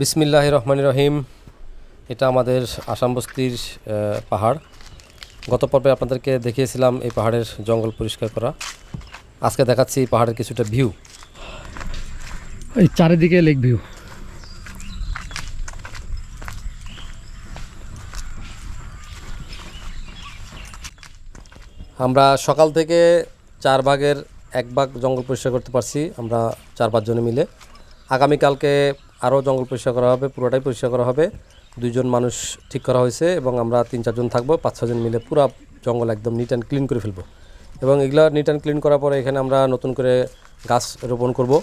বিসমিল্লাহ রহমান রহিম। এটা আমাদের আসাম বস্তির পাহাড়। গত পর্বে আপনাদেরকে দেখিয়েছিলাম এই পাহাড়ের জঙ্গল পরিষ্কার করা। আজকে দেখাচ্ছি এই পাহাড়ের কিছুটা ভিউ এই চারিদিকে লেক ভিউ আমরা সকাল থেকে চার ভাগের এক ভাগ জঙ্গল পরিষ্কার করতে পারছি। আমরা চার পাঁচজনে মিলে। আগামীকালকে আরও জঙ্গল পরিষ্কার করা হবে, পুরোটাই পরিষ্কার করা হবে। দুইজন মানুষ ঠিক করা হয়েছে এবং আমরা তিন, চারজন থাকব, পাঁচ, ছজন মিলে পুরো জঙ্গল একদম নিট অ্যান্ড ক্লিন করে ফেলব। এবং এগুলো নিট অ্যান্ড ক্লিন করার পরে এখানে আমরা নতুন করে গাছ রোপণ করব।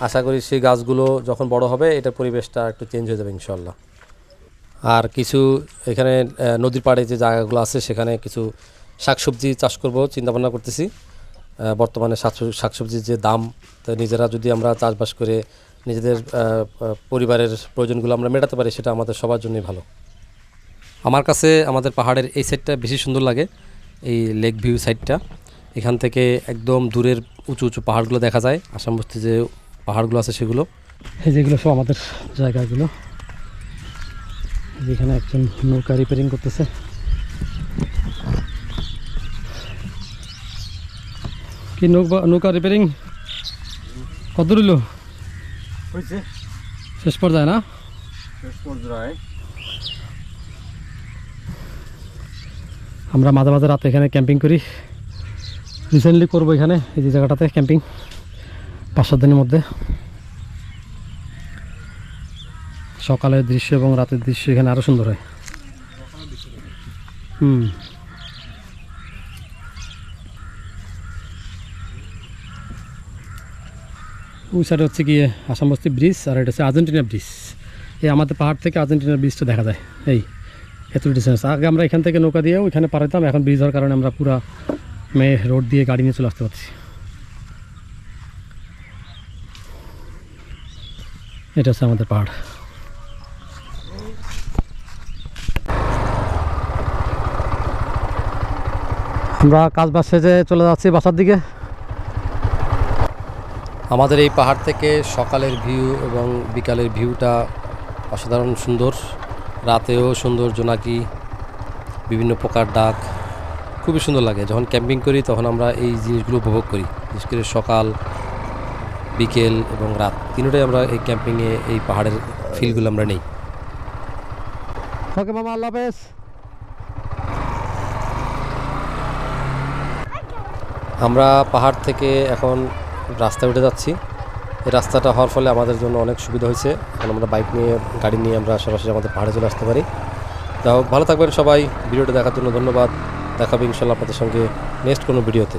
আশা করি সেই গাছগুলো যখন বড় হবে, এটার পরিবেশটা একটু চেঞ্জ হয়ে যাবে ইনশাল্লাহ আর কিছু এখানে নদীর পাড়ে যে জায়গাগুলো আছে, সেখানে কিছু শাকসবজি চাষ করব, চিন্তাভাবনা করতেছি। বর্তমানে শাকসব- শাকসবজির যে দাম, তো নিজেরা যদি আমরা চাষবাস করে নিজেদের পরিবারের প্রয়োজনগুলো আমরা মেটাতে পারি, সেটা আমাদের সবার জন্যই ভালো। আমার কাছে আমাদের পাহাড়ের এই সাইডটা বেশি সুন্দর লাগে, এই লেক ভিউ সাইডটা এখান থেকে একদম দূরের উঁচু উঁচু পাহাড়গুলো দেখা যায়, আসাম বস্তি যে পাহাড়গুলো আছে সেগুলো। এই যেগুলো সব আমাদের জায়গাগুলো, যেখানে একজন নৌকা রিপেয়ারিং করতেছে। কি নৌকা নৌকা রিপেয়ারিং কত রইল? হয়েছে। শেষ পর্যায়ে না? শেষ পর্যায়ে। আমরা মাঝে মাঝে রাতে এখানে ক্যাম্পিং করি। রিসেন্টলি করব এখানে এই যে জায়গাটাতে ক্যাম্পিং পাঁচ সাত দিনের মধ্যে। সকালের দৃশ্য এবং রাতের দৃশ্য এখানে আরও সুন্দর হয়। হুম। ওই সাইডে হচ্ছে গিয়ে আসাম বস্তি ব্রিজ, আর এটা হচ্ছে আর্জেন্টিনা ব্রিজ। এই আমাদের পাহাড় থেকে আর্জেন্টিনা ব্রিজটা দেখা যায়। এই, এত ডিস্টেন্স আগে আমরা এখান থেকে নৌকা দিয়ে ওইখানে পারাতাম এখন ব্রিজ হওয়ার কারণে আমরা পুরা মেয়ে রোড দিয়ে গাড়ি নিয়ে চলে আসতে পারছি। এটা হচ্ছে আমাদের পাহাড়। আমরা কাজ বাস শেষে চলে যাচ্ছি বাসার দিকে। আমাদের এই পাহাড় থেকে সকালের ভিউ এবং বিকালের ভিউটা অসাধারণ সুন্দর। রাতেও সুন্দর জোনাকি বিভিন্ন প্রকার ডাক খুবই সুন্দর লাগে। যখন ক্যাম্পিং করি তখন আমরা এই জিনিসগুলো উপভোগ করি। বিশেষ করে সকাল বিকেল এবং রাত। তিনটাই আমরা এই ক্যাম্পিংয়ে এই পাহাড়ের ফিলগুলো আমরা নেই। ওকে মামা আল্লাহ হাফেজ। আমরা পাহাড় থেকে এখন রাস্তায় উঠে যাচ্ছি। এই রাস্তাটা হওয়ার ফলে আমাদের জন্য অনেক সুবিধা হয়েছে। কারণ আমরা বাইক নিয়ে, গাড়ি নিয়ে আমরা সরাসরি আমাদের পাহাড়ে চলে আসতে পারি। যাই ভালো থাকবেন সবাই। ভিডিওটা দেখার জন্য ধন্যবাদ। দেখাবে ইনশাল্লাহ আপনাদের সঙ্গে নেক্সট কোনো ভিডিওতে